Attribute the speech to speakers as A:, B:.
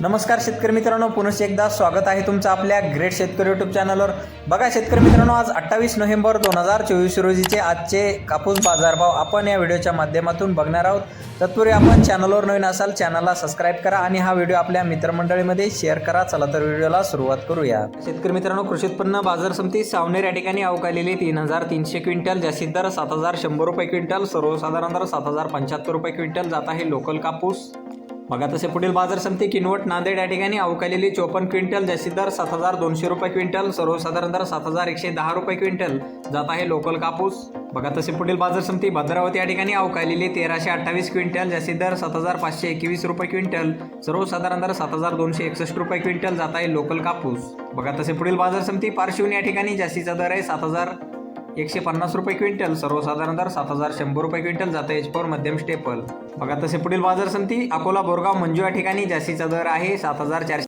A: नमस्कार शेतकरी मित्रांनो पुनश्च एकदा स्वागत आहे तुमचं आपल्या ग्रेट शेतकरी यूट्यूब चॅनलवर बघा शेतकरी मित्रांनो आज अठ्ठावीस नोव्हेंबर दोन हजार चोवीस रोजीचे आजचे कापूस बाजारभाव आपण या व्हिडिओच्या माध्यमातून बघणार आहोत. तत्पूर्वी आपण चॅनलवर नवीन असाल चॅनलला सबस्क्राईब करा आणि हा व्हिडिओ आपल्या मित्रमंडळीमध्ये शेअर करा. चला तर व्हिडिओला सुरुवात करूया. शेतकरी मित्रांनो कृषी उत्पन्न बाजार समिती सावनेर या ठिकाणी अवकालेली तीन हजार तीनशे क्विंटल जास्तीत दर सात हजार शंभर रुपये क्विंटल सर्वसाधारण दर सात हजार पंच्याहत्तर रुपये क्विंटल जात आहे लोकल कापूस. बघा तसे पुढील बाजार समिती किनवट नांदेड या ठिकाणी अवकालेली चोपन्न क्विंटल जास्ती दर सात हजार दोनशे रुपये क्विंटल सर्वसाधारण दर सात हजार एकशे दहा रुपये क्विंटल. जात आहे लोकल कापूस. बघा तसे पुढील बाजार समिती भद्रावती या ठिकाणी अवकालेली तेराशे अठ्ठावीस क्विंटल जास्ती दर सात हजार पाचशे एकवीस रुपये क्विंटल. सर्वसाधारण दर सात हजार दोनशे एकसष्ट रुपये क्विंटल जात आहे लोकल कापूस. बघा तसे पुढील बाजार समिती पारशिवनी या ठिकाणी जास्तीचा दर आहे सात हजार एकशे पन्नास रुपये क्विंटल सर्वसाधारण दर सात हजार शंभर रुपये क्विंटल जातं एच फोर मध्यम स्टेपल बघा तसे पुढील बाजार समिती अकोला बोरगाव मंजू या ठिकाणी जास्तीचा दर आहे सात हजार चारशे